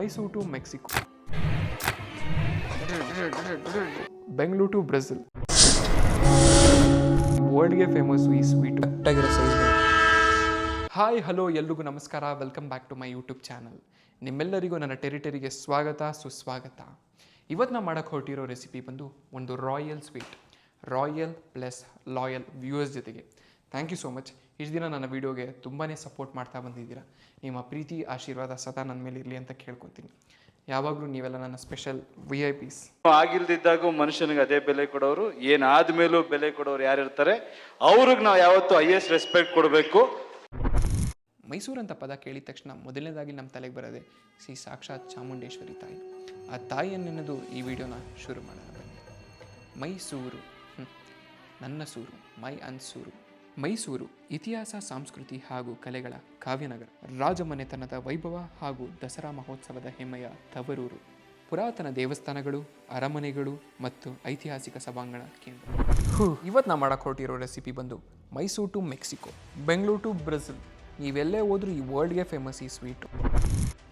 Mysuru to Mexico. Bengaluru to Brazil. ವರ್ಲ್ಡ್ಗೆ famous ಈ sweet hi hello ಎಲ್ರಿಗೂ ನಮಸ್ಕಾರ. Welcome back to my YouTube channel ನಿಮ್ಮೆಲ್ಲರಿಗೂ ನನ್ನ ಟೆರಿಟರಿಗೆ ಸ್ವಾಗತ ಸುಸ್ವಾಗತ. ಇವತ್ತು ನಾವು ಮಾಡೋಕ್ಕೆ ಹೊರಟಿರೋ ರೆಸಿಪಿ ಬಂದು ಒಂದು royal sweet royal plus loyal viewers ಜೊತೆಗೆ. ಥ್ಯಾಂಕ್ ಯು ಸೋ ಮಚ್ ಇಷ್ಟು ದಿನ ನನ್ನ ವೀಡಿಯೋಗೆ ತುಂಬಾ ಸಪೋರ್ಟ್ ಮಾಡ್ತಾ ಬಂದಿದ್ದೀರಾ. ನಿಮ್ಮ ಪ್ರೀತಿ ಆಶೀರ್ವಾದ ಸದಾ ನನ್ನ ಮೇಲೆ ಇರಲಿ ಅಂತ ಕೇಳ್ಕೊತೀನಿ. ಯಾವಾಗಲೂ ನೀವೆಲ್ಲ ನನ್ನ ಸ್ಪೆಷಲ್ ವಿ ಐ ಪಿಸ್ ಆಗಿಲ್ದಿದ್ದಾಗೂ ಮನುಷ್ಯನಿಗೆ ಅದೇ ಬೆಲೆ ಕೊಡೋರು ಏನಾದ್ಮೇಲೂ ಬೆಲೆ ಕೊಡೋರು ಯಾರಿರ್ತಾರೆ ಅವ್ರಿಗೆ ನಾವು ಯಾವತ್ತೂ ಹೈಯೆಸ್ಟ್ ರೆಸ್ಪೆಕ್ಟ್ ಕೊಡಬೇಕು. ಮೈಸೂರು ಅಂತ ಪದ ಕೇಳಿದ ತಕ್ಷಣ ಮೊದಲನೇದಾಗಿ ನಮ್ಮ ತಲೆಗೆ ಬರೋದೇ ಶ್ರೀ ಸಾಕ್ಷಾತ್ ಚಾಮುಂಡೇಶ್ವರಿ ತಾಯಿ. ಆ ತಾಯಿಯನ್ನೆನ್ನದು ಈ ವಿಡಿಯೋನ ಶುರು ಮಾಡೋಣ ಬನ್ನಿ. ಮೈಸೂರು. ನನ್ನ ಸೂರು. ಮೈ ಅನ್ಸೂರು. ಮೈಸೂರು ಇತಿಹಾಸ, ಸಂಸ್ಕೃತಿ ಹಾಗೂ ಕಲೆಗಳ ಕಾವ್ಯನಗರ, ರಾಜಮನೆತನದ ವೈಭವ ಹಾಗೂ ದಸರಾ ಮಹೋತ್ಸವದ ಹೆಮ್ಮೆಯ ತವರೂರು. ಪುರಾತನ ದೇವಸ್ಥಾನಗಳು, ಅರಮನೆಗಳು ಮತ್ತು ಐತಿಹಾಸಿಕ ಸಭಾಂಗಣ ಕೇಂದ್ರ. ಇವತ್ತು ನಾ ಮಾಡಕ್ಕೆ ರೆಸಿಪಿ ಬಂದು Mysuru to Mexico, Bengaluru to Brazil. ನೀವೆಲ್ಲೇ ಹೋದರೂ ಈ ವರ್ಲ್ಡ್ಗೆ ಫೇಮಸ್ ಈ ಸ್ವೀಟು.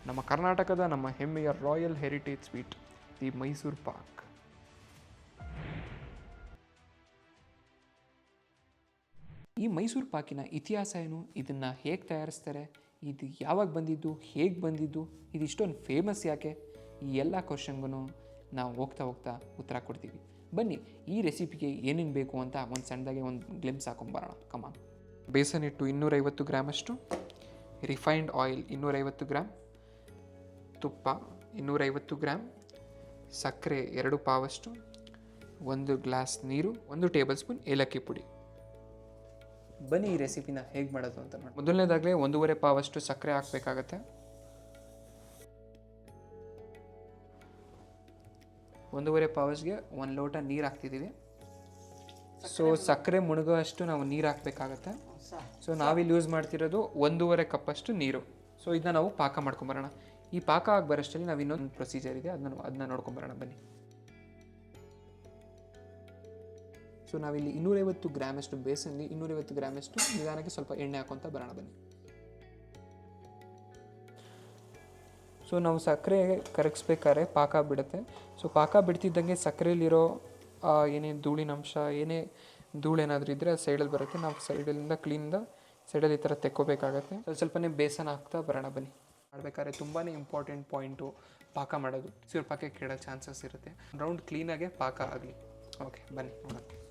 ನಮ್ಮ ಕರ್ನಾಟಕದ ನಮ್ಮ ಹೆಮ್ಮೆಯ royal heritage sweet, the Mysuru Pak. ಈ ಮೈಸೂರು ಪಾಕಿನ ಇತಿಹಾಸ ಏನು? ಇದನ್ನು ಹೇಗೆ ತಯಾರಿಸ್ತಾರೆ? ಇದು ಯಾವಾಗ ಬಂದಿದ್ದು? ಹೇಗೆ ಬಂದಿದ್ದು? ಇದು ಇಷ್ಟೊಂದು ಫೇಮಸ್ ಯಾಕೆ? ಈ ಎಲ್ಲ ಕ್ವಶನ್ಗೂ ನಾವು ಹೋಗ್ತಾ ಹೋಗ್ತಾ ಉತ್ತರ ಕೊಡ್ತೀವಿ. ಬನ್ನಿ, ಈ ರೆಸಿಪಿಗೆ ಏನೇನು ಬೇಕು ಅಂತ ಒಂದು ಸಣ್ಣದಾಗೆ ಒಂದು ಗ್ಲಿಮ್ಸ್ ಹಾಕೊಂಬರೋಣ ಕಮಾನ್ ಬೇಸನ್ ಹಿಟ್ಟು ಇನ್ನೂರೈವತ್ತು ಗ್ರಾಮಷ್ಟು ರಿಫೈನ್ಡ್ ಆಯಿಲ್ ಇನ್ನೂರೈವತ್ತು ಗ್ರಾಮ್ ತುಪ್ಪ ಇನ್ನೂರೈವತ್ತು ಗ್ರಾಮ್ ಸಕ್ಕರೆ ಎರಡು ಪಾವಷ್ಟು, ಒಂದು ಗ್ಲಾಸ್ ನೀರು, ಒಂದು ಟೇಬಲ್ ಸ್ಪೂನ್ ಏಲಕ್ಕಿ ಪುಡಿ. ಬನ್ನಿ ಈ ರೆಸಿಪಿನ ಹೇಗೆ ಮಾಡೋದು ಅಂತ ನೋಡಿ ಮೊದಲನೇದಾಗಲೇ ಒಂದೂವರೆ ಪಾವಷ್ಟು ಸಕ್ಕರೆ ಹಾಕಬೇಕಾಗತ್ತೆ. ಒಂದೂವರೆ ಪಾವಸ್ಗೆ ಒಂದು ಲೋಟ ನೀರು ಹಾಕ್ತಿದ್ದೀವಿ. ಸೊ ಸಕ್ಕರೆ ಮುಳುಗೋ ಅಷ್ಟು ನಾವು ನೀರು ಹಾಕಬೇಕಾಗತ್ತೆ. ಸೊ ನಾವಿಲ್ಲಿ ಯೂಸ್ ಮಾಡ್ತಿರೋದು ಒಂದೂವರೆ ಕಪ್ಪಷ್ಟು ನೀರು. ಸೊ ಇದನ್ನ ನಾವು ಪಾಕ ಮಾಡ್ಕೊಂಬರೋಣ. ಈ ಪಾಕ ಆಗಿ ಬರೋಷ್ಟರಲ್ಲಿ ನಾವು ಇನ್ನೊಂದು ಪ್ರೊಸೀಜರ್ ಇದೆ. ಅದನ್ನ ಅದನ್ನ ನೋಡ್ಕೊಂಬರೋಣ. ಬನ್ನಿ. ಸೊ ನಾವಿಲ್ಲಿ ಇನ್ನೂರೈವತ್ತು ಗ್ರಾಮಷ್ಟು ಬೇಸನ್ಗೆ ಇನ್ನೂರೈವತ್ತು ಗ್ರಾಮಷ್ಟು ನಿಧಾನಕ್ಕೆ ಸ್ವಲ್ಪ ಎಣ್ಣೆ ಹಾಕೊತ ಬರೋಣ ಬನ್ನಿ. ಸೊ ನಾವು ಸಕ್ಕರೆ ಕರಗಿಸ್ಬೇಕಾದ್ರೆ ಪಾಕ ಬಿಡುತ್ತೆ. ಸೊ ಪಾಕ ಬಿಡ್ತಿದ್ದಂಗೆ ಸಕ್ಕರೆಯಲ್ಲಿರೋ ಏನೇ ಏನೇನು ಧೂಳಿನ ಅಂಶ, ಏನೇ ಧೂಳು ಏನಾದರೂ ಇದ್ದರೆ ಅದು ಸೈಡಲ್ಲಿ ಬರುತ್ತೆ. ನಾವು ಸೈಡಲ್ಲಿಂದ ಕ್ಲೀನಿಂದ ಸೈಡಲ್ಲಿ ಈ ಥರ ತೆಕ್ಕೋಬೇಕಾಗತ್ತೆ. ಸ್ವಲ್ಪ ಸ್ವಲ್ಪನೇ ಬೇಸನ್ ಹಾಕ್ತಾ ಬರೋಣ ಬನ್ನಿ. ಮಾಡಬೇಕಾದ್ರೆ ತುಂಬಾ ಇಂಪಾರ್ಟೆಂಟ್ ಪಾಯಿಂಟು ಪಾಕ ಮಾಡೋದು. ಸಿರು ಪಾಕೆ ಕೆಡೋ ಚಾನ್ಸಸ್ ಇರುತ್ತೆ ರೌಂಡ್ ಕ್ಲೀನಾಗೆ ಪಾಕ ಆಗಲಿ. ಓಕೆ ಬನ್ನಿ ನೋಡೋಣ.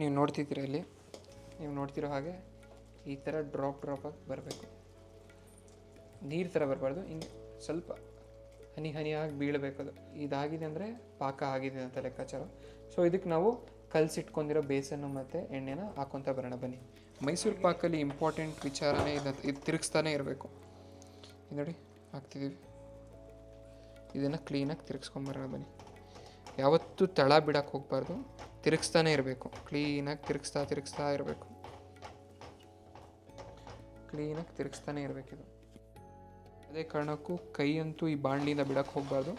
ನೀವು ನೋಡ್ತಿದ್ದೀರ ಇಲ್ಲಿ? ನೀವು ನೋಡ್ತಿರೋ ಹಾಗೆ ಈ ಥರ ಡ್ರಾಪ್ ಡ್ರಾಪ್ ಆಗಿ ಬರಬೇಕು. ನೀರು ಥರ ಬರಬಾರ್ದು. ಹಿಂಗೆ ಸ್ವಲ್ಪ ಹನಿ, ಹನಿಯಾಗಿ ಬೀಳಬೇಕು ಅದು. ಇದಾಗಿದೆ ಅಂದರೆ ಪಾಕ ಆಗಿದೆ ಅಂತ ಲೆಕ್ಕಾಚಾರ. ಸೊ ಇದಕ್ಕೆ ನಾವು ಕಲಸಿಟ್ಕೊಂಡಿರೋ ಬೇಸನ್ನು ಮತ್ತು ಎಣ್ಣೆನ ಹಾಕೊತ ಬರೋಣ. ಬನ್ನಿ. ಮೈಸೂರು ಪಾಕಲ್ಲಿ ಇಂಪಾರ್ಟೆಂಟ್ ವಿಚಾರನೇ ಇದು. ಇದು ತಿರುಗಿಸ್ತಾನೆ ಇರಬೇಕು. ನೋಡಿ, ಹಾಕ್ತಿದ್ದೀವಿ. ಇದನ್ನು ಕ್ಲೀನಾಗಿ ತಿರುಗಿಸ್ಕೊಂಬರೋಣ ಬನ್ನಿ. ಯಾವತ್ತೂ ತಳ ಬಿಡೋಕ್ಕೆ ಹೋಗಬಾರ್ದು. ತಿರುಗಿಸ್ತಾನೆ ಇರಬೇಕು. ಕ್ಲೀನಾಗಿ ತಿರುಗಿಸ್ತಾ ತಿರುಗಿಸ್ತಾ ಇರಬೇಕು. ಕ್ಲೀನಾಗಿ ತಿರುಗಿಸ್ತಾನೆ ಇರಬೇಕಿದು ಅದೇ ಕಾರಣಕ್ಕೂ ಕೈಯಂತೂ ಈ ಬಾಣಲಿಯಿಂದ ಬಿಡೋಕ್ಕೆ ಹೋಗಬಾರ್ದು.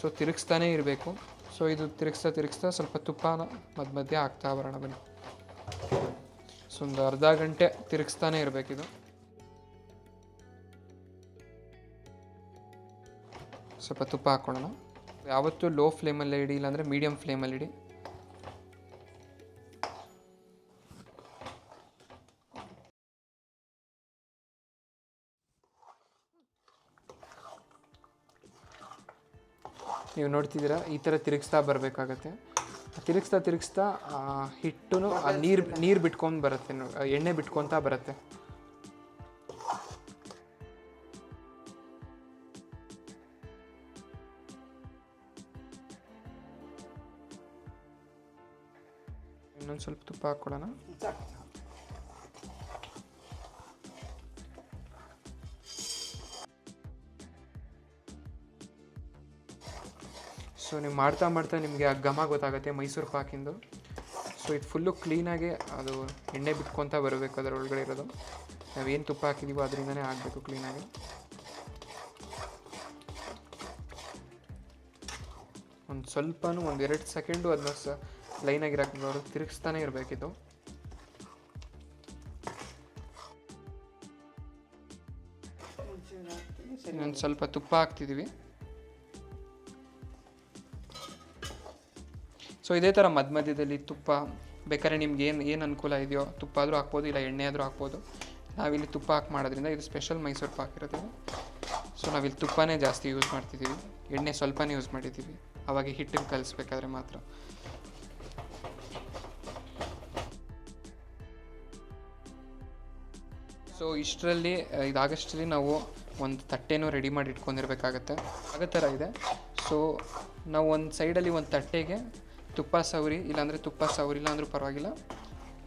ಸೊ ತಿರುಗಿಸ್ತಾನೆ ಇರಬೇಕು. ಸೊ ಇದು ತಿರುಗಿಸ್ತಾ ತಿರುಗಿಸ್ತಾ ಸ್ವಲ್ಪ ತುಪ್ಪನ ಮಧ್ಯ ಮಧ್ಯೆ ಆಗ್ತಾ ಬರೋಣ ಬನ್ನಿ. ಸೊ ಒಂದು ಅರ್ಧ ಗಂಟೆ ತಿರುಗಿಸ್ತಾನೆ ಇರಬೇಕಿದು ಸ್ವಲ್ಪ ತುಪ್ಪ ಹಾಕ್ಕೊಳ್ಳೋಣ. ಯಾವತ್ತೂ ಲೋ ಫ್ಲೇಮಲ್ಲಿ ಇಡಿ, ಇಲ್ಲಾಂದರೆ ಮೀಡಿಯಮ್ ಫ್ಲೇಮಲ್ಲಿ ಇಡಿ. ನೀವು ನೋಡ್ತಿದ್ದೀರಾ, ಈ ಥರ ತಿರುಗಿಸ್ತಾ ಬರಬೇಕಾಗತ್ತೆ. ತಿರುಗಿಸ್ತಾ ತಿರುಗಿಸ್ತಾ ಹಿಟ್ಟು ನೀರು ನೀರು ಬಿಟ್ಕೊಂಡು ಬರುತ್ತೆ ಎಣ್ಣೆ ಬಿಟ್ಕೊತಾ ಬರುತ್ತೆ. ಇನ್ನೊಂದು ಸ್ವಲ್ಪ ತುಪ್ಪ ಹಾಕ್ಕೊಳ್ಳೋಣ. ನೀವು ಮಾಡ್ತಾ ಮಾಡ್ತಾ ನಿಮಗೆ ಆ ಘಮ ಗೊತ್ತಾಗುತ್ತೆ ಮೈಸೂರು ಪಾಕಿಂದು. ಸೊ ಇದು ಫುಲ್ಲು ಕ್ಲೀನಾಗಿ ಅದು ಎಣ್ಣೆ ಬಿಟ್ಕೊತಾ ಬರಬೇಕು ಅದರ ಒಳಗಡೆ ಇರೋದು. ನಾವೇನು ತುಪ್ಪ ಹಾಕಿದ್ದೀವೋ ಅದರಿಂದನೇ ಆಗಬೇಕು ಕ್ಲೀನಾಗಿ ಒಂದು ಸ್ವಲ್ಪನೂ ಒಂದು ಎರಡು ಸೆಕೆಂಡು ಅದನ್ನ ಸ ಲೈನಾಗಿ ತಿರುಗಿಸ್ತಾನೇ ತಿರುಗಿಸ್ತಾನೆ ಸರಿ ಇನ್ನೊಂದು ಸ್ವಲ್ಪ ತುಪ್ಪ ಹಾಕ್ತಿದ್ದೀವಿ ಸೊ ಇದೇ ಥರ ಮಧ್ಯ ಮಧ್ಯದಲ್ಲಿ ತುಪ್ಪ ಬೇಕಾದ್ರೆ ನಿಮ್ಗೆ ಏನು ಏನು ಅನುಕೂಲ ಇದೆಯೋ ತುಪ್ಪ ಆದರೂ ಹಾಕ್ಬೋದು, ಇಲ್ಲ ಎಣ್ಣೆ ಆದರೂ ಹಾಕ್ಬೋದು. ನಾವಿಲ್ಲಿ ತುಪ್ಪ ಹಾಕಿ ಮಾಡೋದ್ರಿಂದ ಇದು ಸ್ಪೆಷಲ್ ಮೈಸೂರು ಪಾಕ್ ಇರೋದು. ಸೊ ನಾವಿಲ್ಲಿ ತುಪ್ಪನೇ ಜಾಸ್ತಿ ಯೂಸ್ ಮಾಡ್ತಿದ್ದೀವಿ ಎಣ್ಣೆ ಸ್ವಲ್ಪನೇ ಯೂಸ್ ಮಾಡಿದ್ದೀವಿ ಅವಾಗ ಹಿಟ್ಟಿಗೆ ಕಲಿಸ್ಬೇಕಾದ್ರೆ ಮಾತ್ರ. ಸೊ ಇಷ್ಟರಲ್ಲಿ ಇದಾಗಷ್ಟರಲ್ಲಿ ನಾವು ಒಂದು ತಟ್ಟೆನೂ ರೆಡಿ ಮಾಡಿ ಇಟ್ಕೊಂಡಿರ್ಬೇಕಾಗತ್ತೆ. ಆಗೋ ಥರ ಇದೆ. ಸೊ ನಾವು ಒಂದು ಸೈಡಲ್ಲಿ ಒಂದು ತಟ್ಟೆಗೆ ತುಪ್ಪ ಸವರಿ ಇಲ್ಲಾಂದರೆ ತುಪ್ಪ ಸವರಿಲ್ಲ ಅಂದರೂ ಪರವಾಗಿಲ್ಲ.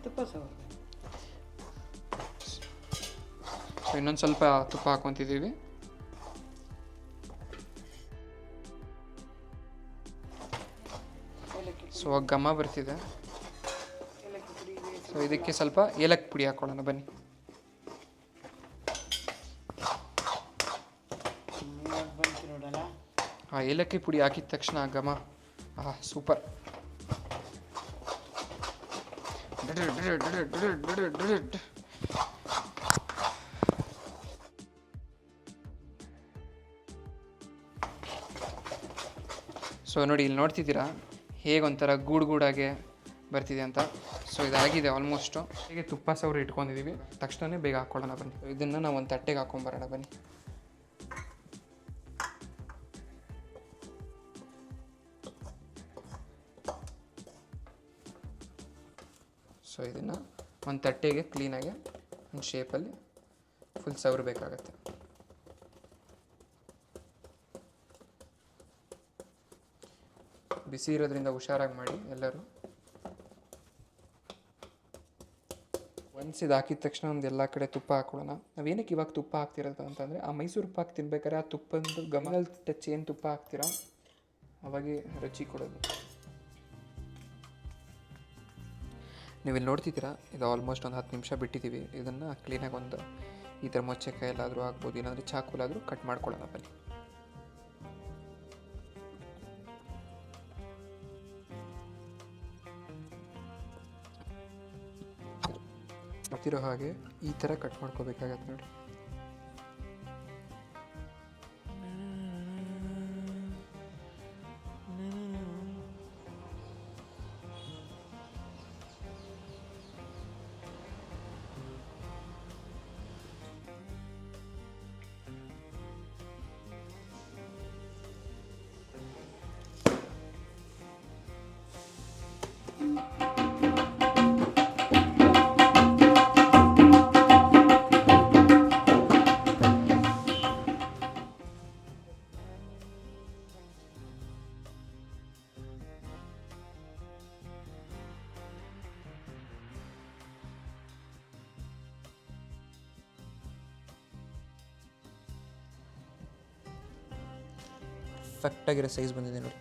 ತುಪ್ಪ ಸೌರಿ ಸೊ ಇನ್ನೊಂದು ಸ್ವಲ್ಪ ತುಪ್ಪ ಹಾಕ್ಕೊತಿದ್ದೀವಿ ಸೊ ಘಮ ಬರ್ತಿದೆ. ಸೊ ಇದಕ್ಕೆ ಸ್ವಲ್ಪ ಏಲಕ್ಕಿ ಪುಡಿ ಹಾಕ್ಕೊಳ್ಳೋಣ ಬನ್ನಿ. ಆ ಏಲಕ್ಕಿ ಪುಡಿ ಹಾಕಿದ ತಕ್ಷಣ ಘಮ ಆ ಸೂಪರ್. ಸೊ ನೋಡಿ ಇಲ್ಲಿ ನೋಡ್ತಿದ್ದೀರಾ? ಹೇಗೆ ಒಂಥರ ಗೂಡು ಗೂಡಾಗೆ ಬರ್ತಿದೆ ಅಂತ. ಸೊ ಇದಾಗಿದೆ ಆಲ್ಮೋಸ್ಟು ಹೀಗೆ ತುಪ್ಪ ಸೌರಿ ಇಟ್ಕೊಂಡಿದ್ದೀವಿ ತಕ್ಷಣವೇ ಬೇಗ ಹಾಕ್ಕೊಳ್ಳೋಣ ಬನ್ನಿ. ಇದನ್ನು ನಾವು ಒಂದು ತಟ್ಟೆಗೆ ಹಾಕ್ಕೊಂಬರೋಣ ಬನ್ನಿ. ಸೊ ಇದನ್ನು ಒಂದು ತಟ್ಟೆಗೆ ಕ್ಲೀನಾಗಿ ಒಂದು ಶೇಪಲ್ಲಿ ಫುಲ್ ಸವರಬೇಕಾಗತ್ತೆ ಬಿಸಿ ಇರೋದ್ರಿಂದ ಹುಷಾರಾಗಿ ಮಾಡಿ ಎಲ್ಲರೂ. ಒನ್ಸ್ ಇದು ತಕ್ಷಣ ಒಂದು ಎಲ್ಲ ಕಡೆ ತುಪ್ಪ ಹಾಕೊಳ್ಳೋಣ ನಾವೇನಕ್ಕೆ ಇವಾಗ ತುಪ್ಪ ಹಾಕ್ತಿರೋದು ಅಂತಂದರೆ, ಆ ಮೈಸೂರು ಪಾಕ್ ತಿನ್ಬೇಕಾದ್ರೆ ಆ ತುಪ್ಪದ ಗಮನದಲ್ಲಿ ಟಚ್ ಏನು ತುಪ್ಪ ಹಾಕ್ತೀರಾ, ಅವಾಗೇ ರುಚಿ ಕೊಡೋದು. ನೀವು ಇಲ್ಲಿ ನೋಡ್ತಿದ್ದೀರಾ? ಇದು ಆಲ್ಮೋಸ್ಟ್ ಒಂದು ಹತ್ತು ನಿಮಿಷ ಬಿಟ್ಟಿದ್ದೀವಿ. ಇದನ್ನು ಕ್ಲೀನಾಗಿ ಒಂದು ಈ ಥರ ಮೊಚ್ಚೆ ಕೈಯಲ್ಲಾದರೂ ಆಗ್ಬೋದು, ಇಲ್ಲಾಂದರೆ ಚಾಕುಲಾದರೂ ಕಟ್ ಮಾಡ್ಕೊಳ್ಳೋಣ, ಬನ್ನಿ. ಗೊತ್ತಿರೋ ಹಾಗೆ ಈ ಥರ ಕಟ್ ಮಾಡ್ಕೋಬೇಕಾಗತ್ತೆ ನೋಡಿ. ಪರ್ಫೆಕ್ಟಾಗಿರೋ ಸೈಜ್ ಬಂದಿದೆ ನೋಡಿ.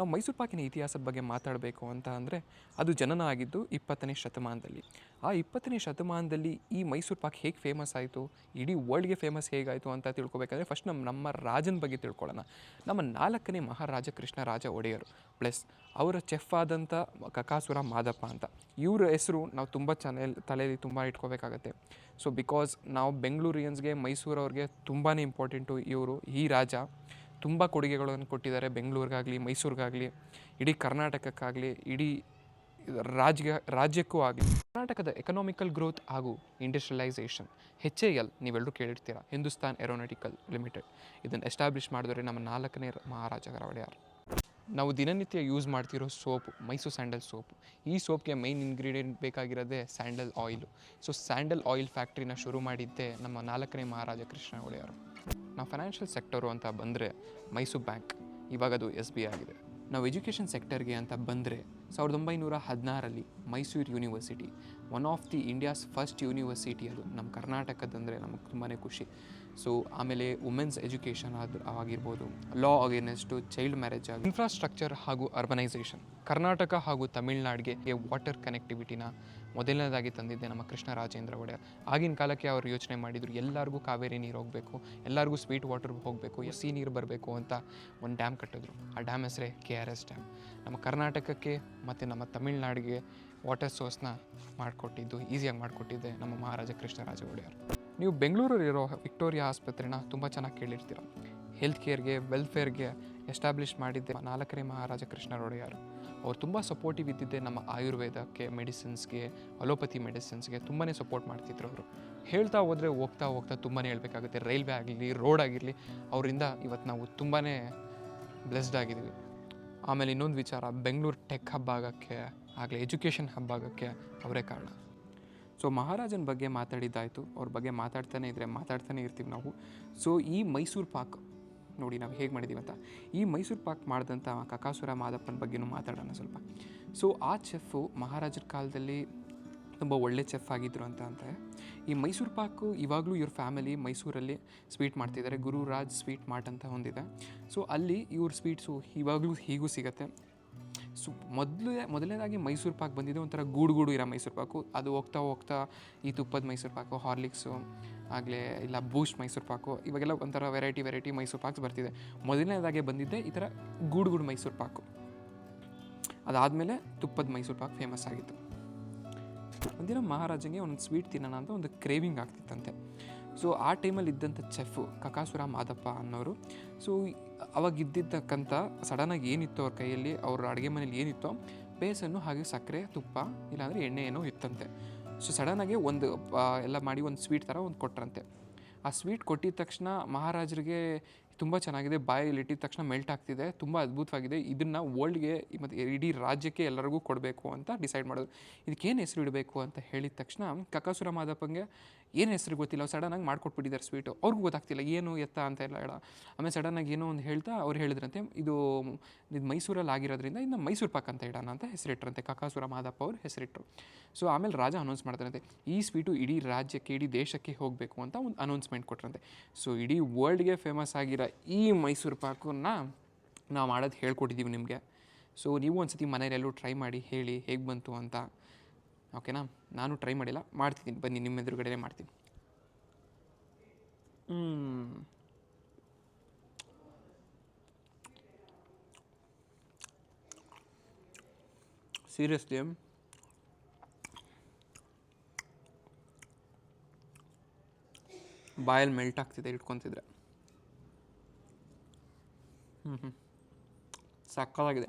ನಾವು ಮೈಸೂರು ಪಾಕಿನ ಇತಿಹಾಸದ ಬಗ್ಗೆ ಮಾತಾಡಬೇಕು ಅಂತ ಅಂದರೆ ಅದು ಜನನ ಆಗಿದ್ದು ಇಪ್ಪತ್ತನೇ ಶತಮಾನದಲ್ಲಿ. ಆ ಇಪ್ಪತ್ತನೇ ಶತಮಾನದಲ್ಲಿ ಈ ಮೈಸೂರು ಪಾಕ್ ಹೇಗೆ ಫೇಮಸ್ ಆಯಿತು? ಇಡೀ ವರ್ಲ್ಡ್ಗೆ ಫೇಮಸ್ ಹೇಗಾಯಿತು ಅಂತ ತಿಳ್ಕೊಬೇಕಂದ್ರೆ ಫಸ್ಟ್ ನಮ್ಮ ನಮ್ಮ ರಾಜನ ಬಗ್ಗೆ ತಿಳ್ಕೊಳ್ಳೋಣ. ನಮ್ಮ ನಾಲ್ಕನೇ ಮಹಾರಾಜ ಕೃಷ್ಣರಾಜ ಒಡೆಯರು ಪ್ಲಸ್ ಅವರ ಚೆಫ್ ಆದಂಥ ಕಕಾಸುರ ಮಾದಪ್ಪ ಅಂತ. ಇವರ ಹೆಸರು ನಾವು ತುಂಬ ಚೆನ್ನಲ್ ತಲೆಯಲ್ಲಿ ತುಂಬ ಇಟ್ಕೋಬೇಕಾಗತ್ತೆ. ಸೊ ಬಿಕಾಸ್ ನಾವು ಬೆಂಗಳೂರಿಯನ್ಸ್ಗೆ ಮೈಸೂರವ್ರಿಗೆ ತುಂಬಾ ಇಂಪಾರ್ಟೆಂಟು ಇವರು ಈ ರಾಜ. ತುಂಬ ಕೊಡುಗೆಗಳನ್ನು ಕೊಟ್ಟಿದ್ದಾರೆ. ಬೆಂಗಳೂರಿಗಾಗಲಿ, ಮೈಸೂರಿಗಾಗಲಿ, ಇಡೀ ಕರ್ನಾಟಕಕ್ಕಾಗಲಿ, ಇಡೀ ರಾಜ್ಯ, ರಾಜ್ಯಕ್ಕೂ ಆಗಲಿ. ಕರ್ನಾಟಕದ ಎಕನಾಮಿಕಲ್ ಗ್ರೋತ್ ಹಾಗೂ ಇಂಡಸ್ಟ್ರಿಯಲೈಸೇಷನ್ ಹೆಚ್ ಎ ಎಲ್ ನೀವೆಲ್ಲರೂ ಕೇಳಿರ್ತೀರ? ಹಿಂದೂಸ್ತಾನ್ ಏರೋನಾಟಿಕಲ್ ಲಿಮಿಟೆಡ್ ಇದನ್ನು ಎಸ್ಟಾಬ್ಲಿಷ್ ಮಾಡಿದ್ರೆ ನಮ್ಮ ನಾಲ್ಕನೇ ಮಹಾರಾಜ ಒಡೆಯರ್ ನಾವು ದಿನನಿತ್ಯ ಯೂಸ್ ಮಾಡ್ತಿರೋ ಸೋಪು, ಮೈಸೂರು ಸ್ಯಾಂಡಲ್ ಸೋಪು. ಈ ಸೋಪ್ಗೆ main ingredient ಬೇಕಾಗಿರೋದೇ sandal oil so sandal oil ಫ್ಯಾಕ್ಟ್ರಿನ ಶುರು ಮಾಡಿದ್ದೇ ನಮ್ಮ ನಾಲ್ಕನೇ ಮಹಾರಾಜ ಕೃಷ್ಣ ಒಡೆಯರು. ನಾವು ಫೈನಾನ್ಷಿಯಲ್ ಸೆಕ್ಟರು ಅಂತ ಬಂದರೆ ಮೈಸೂರು ಬ್ಯಾಂಕ್ ಇವಾಗ ಅದು ಎಸ್ ಬಿ ಆಗಿದೆ. ನಾವು ಎಜುಕೇಷನ್ ಸೆಕ್ಟರ್ಗೆ ಅಂತ ಬಂದರೆ ಸಾವಿರದ ಒಂಬೈನೂರ ಹದಿನಾರಲ್ಲಿ Mysuru university one of the India's first university ಅದು. ನಮ್ಮ ಕರ್ನಾಟಕದಂದರೆ ನಮಗೆ ತುಂಬಾ ಖುಷಿ. ಸೊ ಆಮೇಲೆ ವುಮೆನ್ಸ್ ಎಜುಕೇಷನ್ ಅದು ಆಗಿರ್ಬೋದು ಲಾ ಅಗೇನೆಸ್ಟು ಚೈಲ್ಡ್ ಮ್ಯಾರೇಜ್ ಆಗಿ ಇನ್ಫ್ರಾಸ್ಟ್ರಕ್ಚರ್ ಹಾಗೂ ಅರ್ಬನೈಸೇಷನ್ ಕರ್ನಾಟಕ ಹಾಗೂ ತಮಿಳ್ನಾಡಿಗೆ ವಾಟರ್ ಕನೆಕ್ಟಿವಿಟಿನ ಮೊದಲನೇದಾಗಿ ತಂದಿದ್ದೆ ನಮ್ಮ ಕೃಷ್ಣರಾಜೇಂದ್ರ ಒಡೆಯರ್. ಆಗಿನ ಕಾಲಕ್ಕೆ ಅವರು ಯೋಚನೆ ಮಾಡಿದರು, ಎಲ್ಲರಿಗೂ ಕಾವೇರಿ ನೀರು ಹೋಗಬೇಕು, ಎಲ್ಲರಿಗೂ ಸ್ವೀಟ್ ವಾಟರ್ ಹೋಗಬೇಕು ಸಿ ನೀರು ಬರಬೇಕು ಅಂತ ಒಂದು ಡ್ಯಾಮ್ ಕಟ್ಟಿದ್ರು. ಆ ಡ್ಯಾಮ್ ಹೆಸರೇ ಕೆ ಆರ್ ಎಸ್ ಡ್ಯಾಮ್ ನಮ್ಮ ಕರ್ನಾಟಕಕ್ಕೆ ಮತ್ತು ನಮ್ಮ ತಮಿಳ್ನಾಡಿಗೆ ವಾಟರ್ ಸೋರ್ಸ್ನ ಮಾಡಿಕೊಟ್ಟಿದ್ದು ಈಸಿಯಾಗಿ ಮಾಡಿಕೊಟ್ಟಿದ್ದೆ ನಮ್ಮ ಮಹಾರಾಜ ಕೃಷ್ಣರಾಜ ಒಡೆಯರ್. ನೀವು ಬೆಂಗಳೂರಲ್ಲಿರೋ ವಿಕ್ಟೋರಿಯಾ ಆಸ್ಪತ್ರೆನ ತುಂಬ ಚೆನ್ನಾಗಿ ಕೇಳಿರ್ತೀರ. ಹೆಲ್ತ್ ಕೇರ್ಗೆ ವೆಲ್ಫೇರ್ಗೆ ಎಸ್ಟಾಬ್ಲಿಷ್ ಮಾಡಿದ್ದೆ ನಾಲ್ಕನೇ ಮಹಾರಾಜ ಕೃಷ್ಣ ಒಡೆಯರ್. ಅವ್ರು ತುಂಬ ಸಪೋರ್ಟಿವ್ ಇದ್ದಿದ್ದೆ ನಮ್ಮ ಆಯುರ್ವೇದಕ್ಕೆ ಮೆಡಿಸಿನ್ಸ್ಗೆ ಅಲೋಪತಿ ಮೆಡಿಸಿನ್ಸ್ಗೆ ತುಂಬಾ ಸಪೋರ್ಟ್ ಮಾಡ್ತಿದ್ರು ಅವರು. ಹೇಳ್ತಾ ಹೋದರೆ ಹೋಗ್ತಾ ಹೋಗ್ತಾ ತುಂಬಾ ಹೇಳಬೇಕಾಗುತ್ತೆ. ರೈಲ್ವೆ ಆಗಲಿ ರೋಡ್ ಆಗಿರಲಿ, ಅವರಿಂದ ಇವತ್ತು ನಾವು ತುಂಬಾ ಬ್ಲೆಸ್ಡ್ ಆಗಿದ್ದೀವಿ. ಆಮೇಲೆ ಇನ್ನೊಂದು ವಿಚಾರ, ಬೆಂಗಳೂರು ಟೆಕ್ ಹಬ್ ಆಗೋಕ್ಕೆ ಆಗಲಿ ಎಜುಕೇಷನ್ ಹಬ್ ಆಗೋಕ್ಕೆ ಅವರೇ ಕಾರಣ. ಸೊ ಮಹಾರಾಜನ ಬಗ್ಗೆ ಮಾತಾಡಿದ್ದಾಯಿತು. ಅವ್ರ ಬಗ್ಗೆ ಮಾತಾಡ್ತಾನೆ ಇದ್ದರೆ ಮಾತಾಡ್ತಾನೆ ಇರ್ತೀವಿ ನಾವು. ಸೊ ಈ ಮೈಸೂರು ಪಾಕ್ ನೋಡಿ ನಾವು ಹೇಗೆ ಮಾಡಿದ್ದೀವಿ ಅಂತ. ಈ ಮೈಸೂರು ಪಾಕ್ ಮಾಡಿದಂಥ ಕಕಾಸುರ ಮಾದಪ್ಪನ ಬಗ್ಗೆನೂ ಮಾತಾಡೋಣ ಸ್ವಲ್ಪ. ಸೊ ಆ ಚೆಫು ಮಹಾರಾಜರ ಕಾಲದಲ್ಲಿ ತುಂಬ ಒಳ್ಳೆ ಚೆಫ್ ಆಗಿದ್ರು ಅಂತ ಅಂತ. ಈ ಮೈಸೂರು ಪಾಕು ಇವಾಗಲೂ ಇವ್ರ ಫ್ಯಾಮಿಲಿ ಮೈಸೂರಲ್ಲಿ ಸ್ವೀಟ್ ಮಾಡ್ತಿದ್ದಾರೆ. ಗುರುರಾಜ್ ಸ್ವೀಟ್ ಮಾರ್ಟ್ ಅಂತ ಹೊಂದಿದೆ ಸೊ ಅಲ್ಲಿ ಇವ್ರ ಸ್ವೀಟ್ಸು ಇವಾಗಲೂ ಹೀಗೂ ಸಿಗುತ್ತೆ. ಸೊ ಮೊದಲು ಮೊದಲನೇದಾಗಿ ಮೈಸೂರು ಪಾಕ್ ಬಂದಿದೆ, ಒಂಥರ ಗೂಡು ಗೂಡು ಇರೋ ಮೈಸೂರು ಪಾಕು. ಅದು ಹೋಗ್ತಾ ಹೋಗ್ತಾ ಈ ತುಪ್ಪದ ಮೈಸೂರು ಪಾಕು, ಹಾರ್ಲಿಕ್ಸು, ಆಗಲೇ ಇಲ್ಲ ಬೂಸ್ಟ್ ಮೈಸೂರು ಪಾಕು, ಇವಾಗೆಲ್ಲ ಒಂಥರ ವೆರೈಟಿ ವೆರೈಟಿ ಮೈಸೂರು ಪಾಕ್ಸ್ ಬರ್ತಿದೆ. ಮೊದಲನೇದಾಗೆ ಬಂದಿದ್ದೆ ಈ ಥರ ಗೂಡು ಗೂಡು ಮೈಸೂರು ಪಾಕು. ಅದಾದಮೇಲೆ ತುಪ್ಪದ ಮೈಸೂರು ಪಾಕ್ ಫೇಮಸ್ ಆಗಿತ್ತು. ಒಂದಿನ ಮಹಾರಾಜಂಗೆ ಒಂದು ಸ್ವೀಟ್ ತಿನ್ನೋಣ ಅಂತ ಒಂದು ಕ್ರೇವಿಂಗ್ ಆಗ್ತಿತ್ತಂತೆ. ಸೊ ಆ ಟೈಮಲ್ಲಿ ಇದ್ದಂಥ ಚೆಫು ಕಕಾಸುರ ಮಾದಪ್ಪ ಅನ್ನೋರು ಸೊ ಅವಾಗ ಇದ್ದಿದ್ದಕ್ಕಂಥ ಸಡನ್ನಾಗಿ ಏನಿತ್ತು ಅವ್ರ ಕೈಯಲ್ಲಿ, ಅವ್ರ ಅಡುಗೆ ಮನೇಲಿ ಏನಿತ್ತೋ, ಬೇಸನ್ನು ಹಾಗೆ ಸಕ್ಕರೆ, ತುಪ್ಪ, ಇಲ್ಲಾಂದರೆ ಎಣ್ಣೆ ಏನೋ ಇತ್ತಂತೆ ಸೊ ಸಡನ್ನಾಗಿ ಒಂದು ಎಲ್ಲ ಮಾಡಿ ಒಂದು ಸ್ವೀಟ್ ಥರ ಒಂದು ಕೊಟ್ರಂತೆ. ಆ ಸ್ವೀಟ್ ಕೊಟ್ಟಿದ ತಕ್ಷಣ ಮಹಾರಾಜರಿಗೆ ತುಂಬ ಚೆನ್ನಾಗಿದೆ, ಬಾಯಲ್ಲಿ ಇಟ್ಟಿದ ತಕ್ಷಣ ಮೆಲ್ಟ್ ಆಗ್ತಿದೆ, ತುಂಬ ಅದ್ಭುತವಾಗಿದೆ. ಇದನ್ನು ವರ್ಲ್ಡ್ಗೆ ಮತ್ತು ಇಡೀ ರಾಜ್ಯಕ್ಕೆ ಎಲ್ಲರಿಗೂ ಕೊಡಬೇಕು ಅಂತ ಡಿಸೈಡ್ ಮಾಡೋದು ಇದಕ್ಕೇನು ಹೆಸರು ಇಡಬೇಕು ಅಂತ ಹೇಳಿದ ತಕ್ಷಣ ಕಕಾಸುರ ಮಾದಪ್ಪಂಗೆ ಏನು ಹೆಸರು ಗೊತ್ತಿಲ್ಲ ಸಡನ್ನಾಗಿ ಮಾಡ್ಕೊಟ್ಬಿಟ್ಟಿದ್ದಾರೆ ಸ್ವೀಟು ಅವ್ರಿಗೂ ಗೊತ್ತಾಗ್ತಿಲ್ಲ, ಏನು ಎತ್ತ ಅಂತ ಎಲ್ಲ ಹೇಳ. ಆಮೇಲೆ ಸಡನ್ನಾಗಿ ಏನೋ ಒಂದು ಹೇಳ್ತಾ ಅವ್ರು ಹೇಳಿದ್ರಂತೆ, ಇದು ಇದು ಮೈಸೂರಲ್ಲಿ ಆಗಿರೋದ್ರಿಂದ ಇದನ್ನ ಮೈಸೂರು ಪಾಕ್ ಅಂತ ಇಡೋಣ ಅಂತ ಹೆಸರಿಟ್ರಂತೆ, ಕಕಾಸುರ ಮಾದಪ್ಪ ಅವರು ಹೆಸರಿಟ್ರು. ಸೊ ಆಮೇಲೆ ರಾಜ ಅನೌನ್ಸ್ ಮಾಡ್ತಾರಂತೆ, ಈ ಸ್ವೀಟು ಇಡೀ ರಾಜ್ಯಕ್ಕೆ, ಇಡೀ ದೇಶಕ್ಕೆ ಹೋಗಬೇಕು ಅಂತ ಒಂದು ಅನೌನ್ಸ್ಮೆಂಟ್ ಕೊಟ್ರಂತೆ. ಸೊ ಇಡೀ ವರ್ಲ್ಡ್ಗೆ ಫೇಮಸ್ ಆಗಿರೋ ಈ ಮೈಸೂರು ಪಾಕನ್ನ ನಾವು ಮಾಡೋದು ಹೇಳ್ಕೊಟ್ಟಿದ್ದೀವಿ ನಿಮಗೆ. ಸೊ ನೀವು ಒಂದು ಸತಿ ಮನೆಯಲ್ಲೆಲ್ಲೂ ಟ್ರೈ ಮಾಡಿ, ಹೇಳಿ ಹೇಗೆ ಬಂತು ಅಂತ. ಓಕೆನಾ ನಾನು ಟ್ರೈ ಮಾಡಿಲ್ಲ. ಮಾಡ್ತಿದ್ದೀನಿ. ಬನ್ನಿ, ನಿಮ್ಮ ಎದುರುಗಡೆ ಮಾಡ್ತೀನಿ. ಸೀರಿಯಸ್ಲಿ ಬಾಯಲ್ಲಿ ಮೆಲ್ಟ್ ಆಗ್ತಿದೆ ಇಟ್ಕೊತಿದ್ರೆ. ಹ್ಞೂ ಹ್ಞೂ ಸಕ್ಕತ್ತಾಗಿದೆ.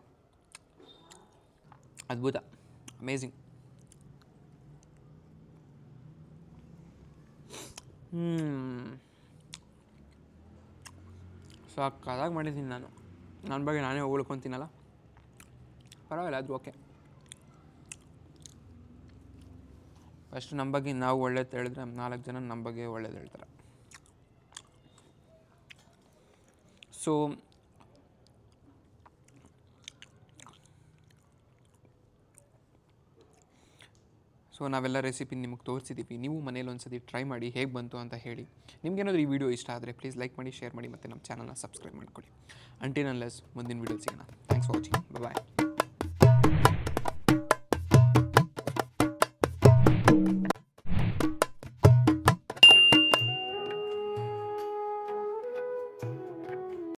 ಅದ್ಭುತ. ಅಮೇಝಿಂಗ್ ಹ್ಞೂ ಸಕ್ಕತ್ತಾಗಿ ಮಾಡಿದ್ದೀನಿ ನಾನು. ನನ್ನ ಬಗ್ಗೆ ನಾನೇ ಹೊಗಳ್ಕೊತೀನಲ್ಲ ಪರವಾಗಿಲ್ಲ, ಅದು ಓಕೆ. ಫಸ್ಟ್ ನಮ್ಮ ಬಗ್ಗೆ ನಾವು ಒಳ್ಳೇದು ಹೇಳಿದ್ರೆ ನಾಲ್ಕು ಜನ ನಮ್ಮ ಬಗ್ಗೆ ಒಳ್ಳೇದು ಹೇಳ್ತಾರೆ. ಸೊ ಸೊ ನಾವೆಲ್ಲ ರೆಸಿಪಿ ನಿಮಗೆ ತೋರಿಸಿದ್ದೀವಿ ನೀವು ಮನೇಲಿ ಒಂದು ಸತಿ ಟ್ರೈ ಮಾಡಿ ಹೇಗೆ ಬಂತು ಅಂತ ಹೇಳಿ. ನಿಮಗೇನಾದರೂ ಈ ವಿಡಿಯೋ ಇಷ್ಟ ಆದರೆ ಪ್ಲೀಸ್ ಲೈಕ್ ಮಾಡಿ ಶೇರ್ ಮಾಡಿ ಮತ್ತು ನಮ್ಮ ಚಾನಲ್ನ ಸಬ್ಸ್ಕ್ರೈಬ್ ಮಾಡ್ಕೊಳ್ಳಿ. ಅಂಟಿನಲ್ಲೆಸ್ ಮುಂದಿನ ವಿಡಿಯೋ ಸಿಗೋಣ. Thanks for watching bye